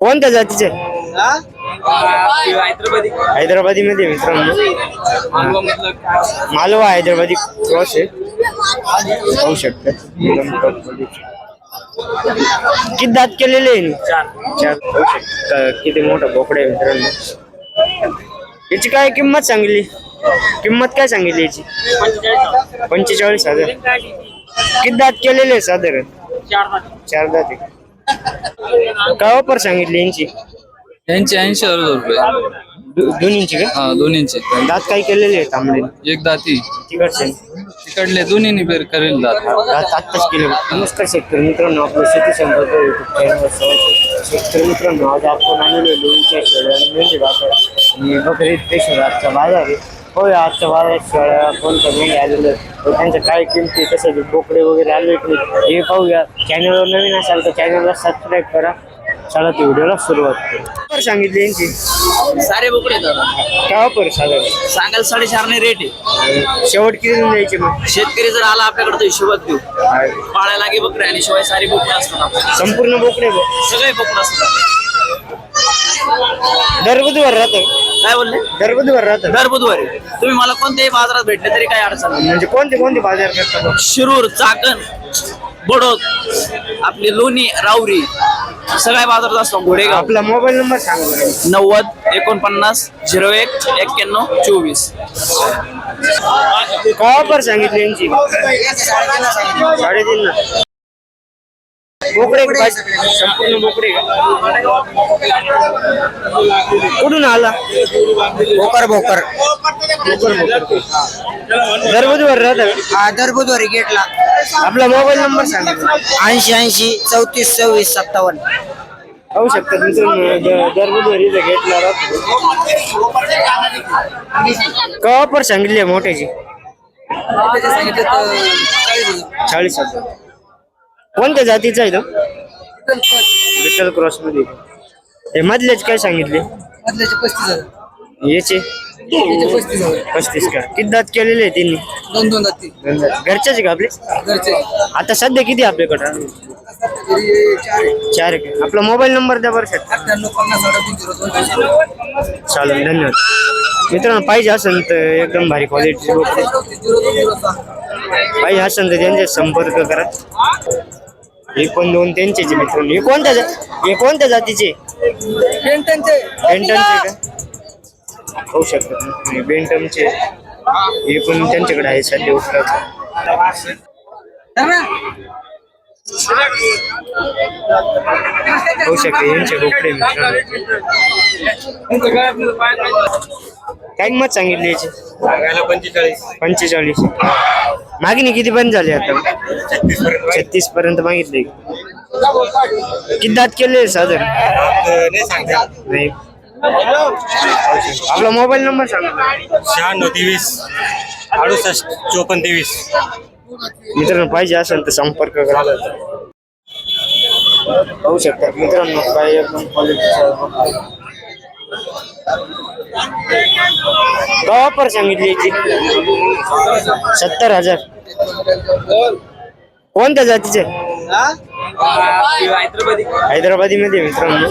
कोणत्या जातीचे? हैदराबादी मध्ये मित्रांनो. मालवा हैदराबादी क्रॉस आहे. पाहू शकता. एकदम top quality. किती दात केलेले चार. किती मोठा बोकडा आहे मित्रांनो. याची काय किंमत सांगली? किंमत काय सांगितली याची? पंचेचाळीस हजार. किती दात केलेले साधारण? चार दात आहे. का वापर सांगितली यांची? यांचे ऐंशी हजार रुपये. दो- दोन्हींची का? हा दोन्हींचे. दात काय केलेले आहे तांबडे एक दाती. तिकडचे. तिकडले दोन्हीनी बेर करेल दात. दात आत्ताच केले. नमस्कार शेतकरी मित्रांनो आपलं शेती संपर्क युट्यूब चॅनलवर स्वागत. शेतकरी मित्रांनो आज आपण आलेलो लोणच्या शेळ्या आणि मेंढी बाजार आणि बकरी आजचा बाजार आहे. होय आजच्या बाजारात शेळ्या कोणत्या मेंढी आलेल्या आहेत व त्यांच्या काय किमती कसे बोकडे वगैरे आले की नाही हे पाहूया. चॅनलवर नवीन असाल तर चॅनलला सबस्क्राईब करा. चला ते व्हिडिओला सुरुवात करू. सांगितली यांची. सारे बोकडे दादा. काय वापर साधारण सांगायला साडेचारने रेट आहे. शेवट किती देऊन द्यायची मग? शेतकरी जर आला आपल्याकडे तर हिशोबात घेऊ पाळायला लागे बकरे आणि शिवाय सारी बोकडे असतात आपल्याकडे. संपूर्ण बोकडे बघ. सगळे बोकडे असतात दर बुधवार राहतं. काय बोलले? दर बुधवार राहतं दर बुधवारी तुम्ही मला कोणत्याही बाजारात भेटले तरी काही अडचण नाही. म्हणजे कोणते कोणते बाजार? शिरूर चाकण बडोद आपली लोणी राऊरी सगळ्या बाजारात असतो घोडेगाव. आपला मोबाईल नंबर सांगा बरं. नव्वद एकोणपन्नास झिरो एक एक्क्याण्णव चोवीस. का ऑफर सांगितली यांची. साडेतीन ना. पाहिजे? संपूर्ण का कुठून आला? भोकर भोकर. बोकर बोकर दर बुधवार राहतं? हा दर बुधवारी गेटला. आपला मोबाईल नंबर सांगा. ऐंशी ऐंशी चौतीस सव्वीस सत्तावन्न. पाहू शकता द- दर बुधवारी इथं गेटला राहतो. का ऑफर सांगितली मोठ्याची चाळीस हजार. कोणत्या जातीचा आहे तो? विठ्ठल क्रॉसमध्ये. हे मधलेच काय सांगितले? पस्तीस हजार. याचे? पस्तीस हजार. पस्तीस का? किती दात केलेले आहे त्यांनी? दोन दोन जाती दोन दात. घरचेच आहे का आपले? घरचे. आता सध्या किती आहे आपल्याकडं? चार आहे का? आपला मोबाईल नंबर द्या बरं शेट. अठ्ठ्याण्णव पन्नास अडतीस झिरो दोन चालेल धन्यवाद. मित्रांनो पाहिजे असेल तर एकदम भारी क्वालिटी झिरो दोन झिरो सहा. पाहिजे असेल तर त्यांचे संपर्क करा. हे पण दोन त्यांचेच आहे मित्रांनो हे कोणत्या जा- हे कोणत्या जातीचे? पेंटनचे बेंटनचे का? होऊ शकतात हे बेंटमचे हे पण त्यांच्याकडे आहे सध्या उपलब्ध. होऊ शकते. यांचे बोकडे मित्रांनो काय किंमत सांगितली याची? पंचेचाळीस. पंचेचाळीस. मागणी किती पर्यंत झाली आता? छत्तीस पर्यंत मागितले. किती दात केले साधारण नाही सांगता नाही. आपला मोबाईल नंबर सांगा. शहाण्णव तेवीस अडुसष्ट चोपन्न तेवीस. मित्रांनो पाहिजे असेल तर संपर्क करा. पाहू शकता. मित्रांनो काय एकदम क्वालिटीचा का वापर सांगितली याची. सत्तर हजार. कोणत्या जातीचे? हैदराबादी हैदराबादी मध्ये मित्रांनो.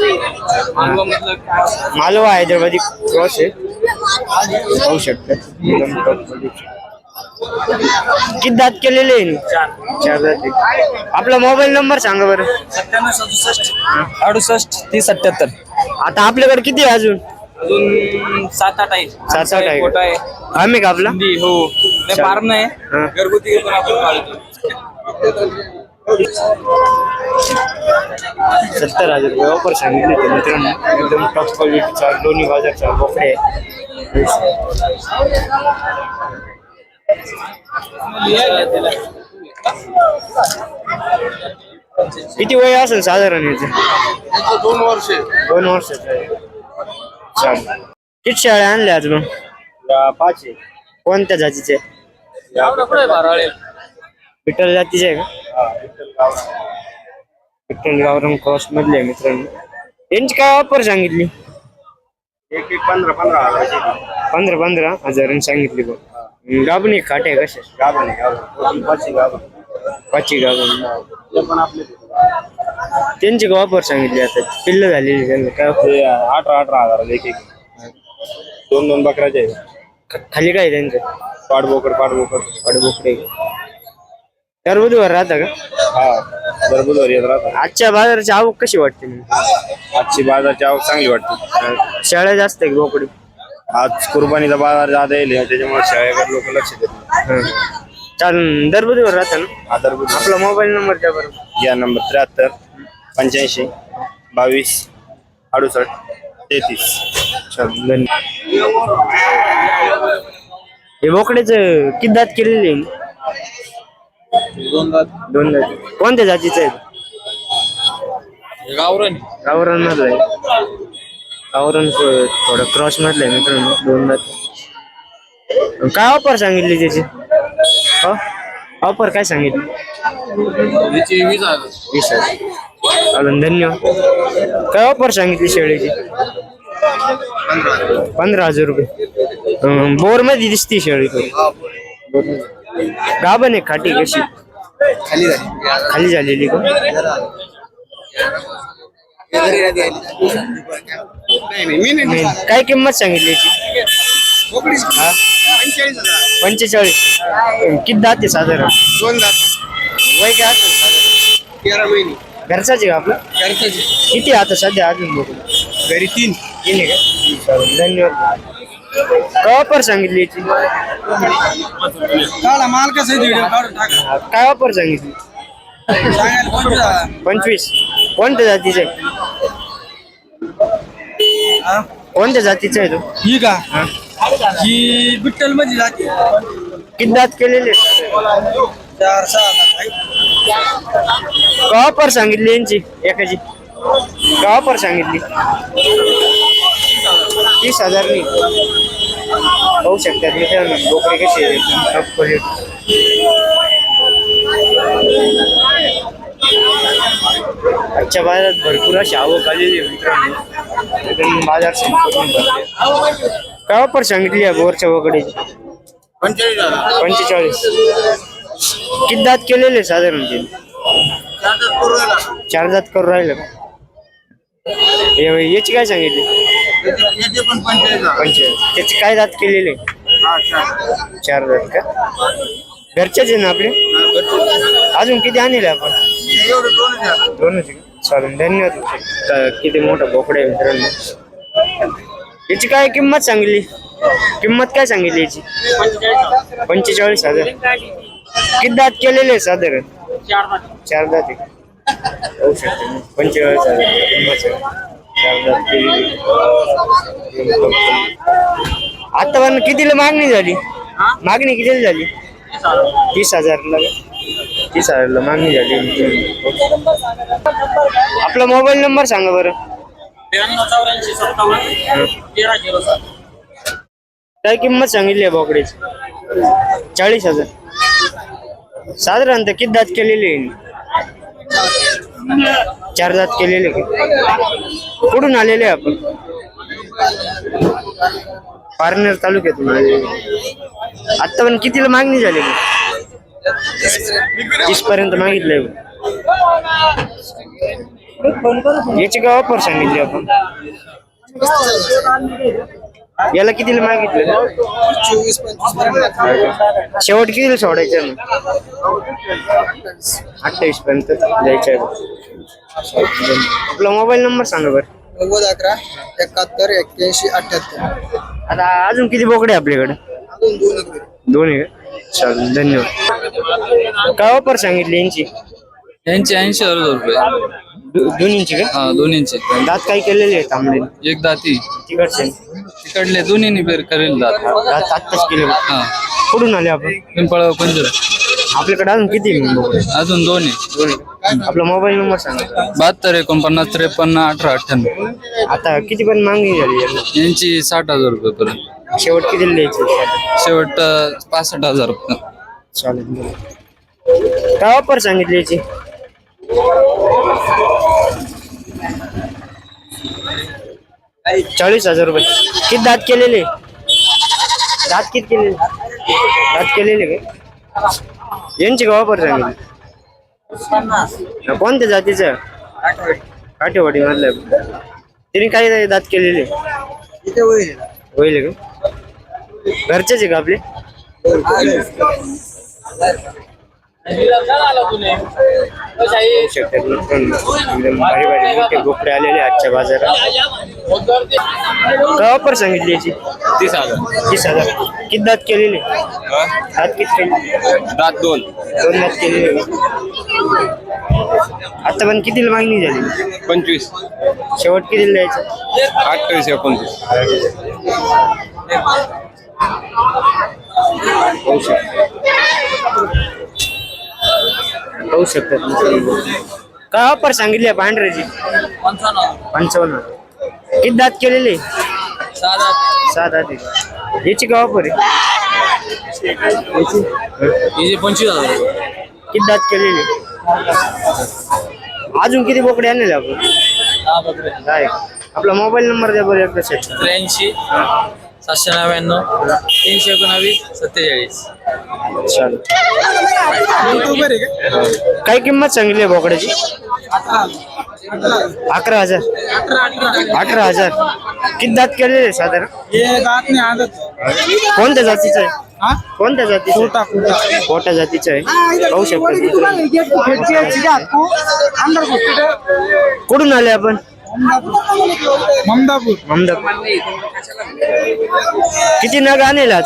मालवा हैदराबादी क्रॉस आहे. पाहू शकता. एकदम top quality. किती दात केलेले चार दात. आपला मोबाईल नंबर सांगा बरं. सत्त्याण्णव सदुसष्ट अडुसष्ट तीस सत्याहत्तर. आता आपल्याकडे किती आहे अजून? अजून सात आठ आहे सात आठ आहे मोठा आहे. आम्ही का आपला? हिंदी, हो. नाही. फार्म नाही. हा. घरगुती पण आपण पाळतो. सत्तर हजार रुपये ऑफर सांगितले मित्रांनो. एकदम टॉप क्वालिटीचा दोन्ही बाजारचा बोकडे आहे. किती वय असेल साधारण याचं? दोन वर्ष. दोन वर्षाचं आहे. चालेल. किती शेळ्या आणल्या आज मग पाच आहे. कोणत्या जातीचे? विठ्ठल जातीचे आहे का विठ्ठल गावरम क्रॉस मधले आहे मित्रांनो. यांची काय ऑफर सांगितली? एक एक पंधरा पंधरा हजाराची. पंधरा पंधरा हजारांनी सांगितली बघ. गाबणी खाटे आहे कशा गाभण आहे गाभण पाचशे गाभण पाचशे पण आपले त्यांची वापर सांगितली आता? पिल्ल झालेली त्यांना काय offer? ते अठरा अठरा हजार एक एक. दोन दोन बकऱ्याचे आहे ख- खाली काय त्यांचं? पाठबोकड कडबोकडे तर बुधवार राहता का? हा दर बुधवारी येत राहतात. आजच्या बाजाराची आवक कशी वाटते? आजची बाजारची आवक चांगली वाटते. अं, शेळ्या जास्त आहे बोकडी? आज कुर्बानीचा बाजार जादा येईल त्याच्यामुळे शाळेकडे लोक लक्ष देत नाही. हं. चालेल दर बुधवार राहता ना? हा दर बुधवार आपला मोबाईल नंबर द्या बरं. या नंबर त्र्याहत्तर पंच्याऐंशी बावीस अडुसष्ट तेहतीस. हे बोकड्याचं किती दात केलेले? दोन दात. दोन दात. कोणत्या जातीचं आहे गावरण गावरान. मधलं. आहे गावरान क- थोडं क्रॉस मधलं आहे मित्रांनो दोन दात. काय ऑफर सांगितली त्याची? हो? ऑफ़र काय सांगितली याची वीस हज़ार. वीस हज़ार. चालेल धन्यवाद काय ऑफ़र सांगितली शेळीची? पंधरा हज़ार रुपये. बोर मध्ये दिसती शेळी गाभण आहे खाटी कशी? खाली झाली खाली झालेली का काय किंमत सांगितली याची? हा? पंचेचाळीस किती दात आहे साधारण? दोन दात. वय काय असेल साधारण? तेरा महिने. घरचाच आहे का आपला? खर्चाची किती आता सध्या अजून बघू? घरी तीन. आहे का? चालेल, धन्यवाद. काय ऑफर सांगितली याची? काढा माल कसं आहे व्हिडिओ काढून टाका. काय ऑफर सांगितली? सांगायला पंचवीस. कोणत्या जातीचं आहे? हा? कोणत्या जातीचं आहे तो? ही का? हा? बिट्टलमध्ये जाते. किती दात केलेले. चार सहा आहे. सांगितली यांची एकाची. ऑफर सांगितली. तीस हजारनी होऊ शकतात मित्रांनो बोकडे कसे आहेत एकदम top quality. आजच्या बाजारात भरपूर अशी आवक आलेली आहे मित्रांनो. एकदम बाजार संपूर्ण भरले. काय ऑफर सांगितली आहे बोरच्या वगैरे पंचेचाळीस. किती दात केलेले साधारण ते? चार दात करून राहिलं का? हे- याची काय सांगितली? पंचेचाळीस. त्याचे काय दात केलेले? चार दात का? घरच्याच आहे ना आपले? अजून किती आणले आपण? दोनच आहे का? चालेल धन्यवाद. किती मोठा बोकडा आहे मित्रांनो. याची काय किंमत सांगितली किंमत काय सांगितली याची? पंचेचाळीस हजार. किती दात केलेले साधारण? चार दात होऊ शकते पंचेचाळीस हजार. किंमत चार दात केलेली पण कितीला मागणी झाली? मागणी कितीला झाली? तीस हजारला. तीस हजारला मागणी झाली. आपला मोबाईल नंबर सांगा बरं. काय किंमत सांगितली आहे बोकड्याची चाळीस हजार. साधारणतः किती दात केलेली आहे? चार दात केलेले कुठून आलेले आहे आपण? पारनेर तालुक्यातून आलेले आता पण कितीला मागणी झाली? तीस पर्यंत मागितलंय. याची काय ऑफर सांगितली आपण. याला कितीला मागितलं. शेवट कितीला सोडायचं? अठ्ठावीस पर्यंत द्यायचं आहे. आपला मोबाईल नंबर सांगा बरं. नव्वद अकरा एकाहत्तर एक्क्याऐंशी अठ्ठ्याहत्तर आता अजून किती बोकडे आपल्याकडे? अजून दोन आहे का चालेल धन्यवाद. काय ऑफर सांगितली यांची. यांची ऐंशी हजार रुपये. दो- दोन्हींची का? हा दोन्हींचे. दात काय केलेले आहे तांबडे एक दाती. तिकडचे? तिकडले दोन्हीनी बेर करेल दात. दात आत्ताच केले? हा. कुठून आले आपण? पिंपळ पंजर. आपल्याकडे अजून किती? अजून दोन आहे दोन आहे. आपला मोबाईल नंबर सांगा. बहात्तर एकोणपन्नास त्रेपन्न अठरा अठ्ठ्याण्णव. आता किती पण मागणी झाली यांना? यांची साठ हजार रुपये पर्यंत. शेवट किती द्यायचं? शेवट अं, पासष्ट हजार रुपये. चालेल काय ऑफर सांगितली याची? चाळीस हजार रुपये. किती दात केलेले? दात किती केलेले? दात केलेले का? यांची ऑफर सांगितली कोणत्या जातीचं? काठेवाडी. मधलं. तिने काही दात केलेले? होईल. का? घरचेच आहे का आपले पाहू शकतात मित्रांनो. एकदम भारी भारी मोठे बोकडे आलेले आजच्या बाजारात गावापर सांगितली याची? तीस हजार. तीस हजार. किती दात केलेले? दात किती केले? दात दोन. दोन दात केलेले आता पण कितीला मागणी झाली? पंचवीस. शेवट कितीला द्यायचं? अठ्ठावीस एकोणतीस पाहू शकता पाहू शकतात. काय ऑफर सांगितली आहे पांढऱ्याची? पंचावन्न. किती दात केलेले? सात आहे. याची काय ऑफर आहे? याची? पंचवीस हजार. किती दात केलेले? अजून किती बोकडे आणलेले आपण? आहे. आपला मोबाईल नंबर द्या बरं एकदा त्र्याऐंशी सातशे नव्याण्णव तीनशे एकोणावीस सत्तेचाळीस. चालेल काय किंमत सांगितली आहे बोकड्याची अकरा हज़ार अकरा हज़ार किती दात केलेले साधारण हे दात नाही आदत कोणत्या जातीचं आहे हा कोणत्या जातीचं कोटा कोटा आहे? कोणत्या जातीचं आहे पाहू शकतो कुठून आले आपण ममदापूर किती नग आणेल आज?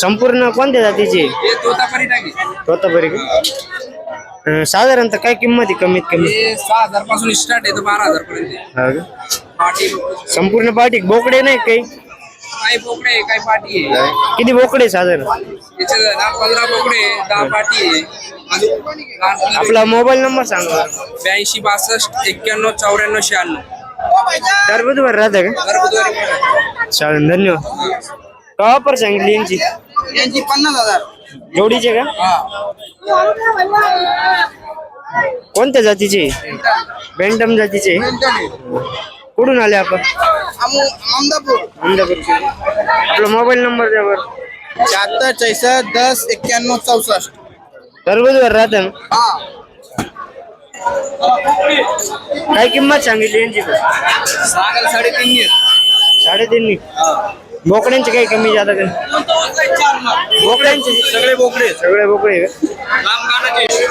संपूर्ण कोणत्या जातीचे? तोतापरी का साधारणतः काय किंमत आहे कमीत कमी? सहा हजारपासून स्टार्ट आहे तर बारा हजार पर्यंत हा का? संपूर्ण पाठी बोकडे नाही काही? काही बोकडे आहे काही आहे? किती बोकडे साधारण? दहा पंधरा बोकडे आहे, दहा पाटी आहे. अजून आपला मोबाईल नंबर सांगा. ब्याऐंशी बासष्ट एक्क्याण्णव चौऱ्याण्णव शहाण्णव. तर बुधवार राहते का? घरगुती चालेल धन्यवाद. का ऑफर सांगितली यांची? यांची पन्नास हजार. जोडीचे का? कोणत्या जातीचे? बेंटम जातीचे? कुठून आले आपण? ममदापूर अहमदापूरचे आपला मोबाईल नंबर द्या बरं. शहात्तर चौसष्ट दस एक्क्याण्णव चौसष्ट. तर बुधवार राहते ना? हा. काय किंमत सांगितली यांची? पण? साडेतीन बोकड्यांची काही कमी जादा काही बोकड्यांचे. सगळे बोकडे. सगळे बोकडे का? लांब गाण्याचे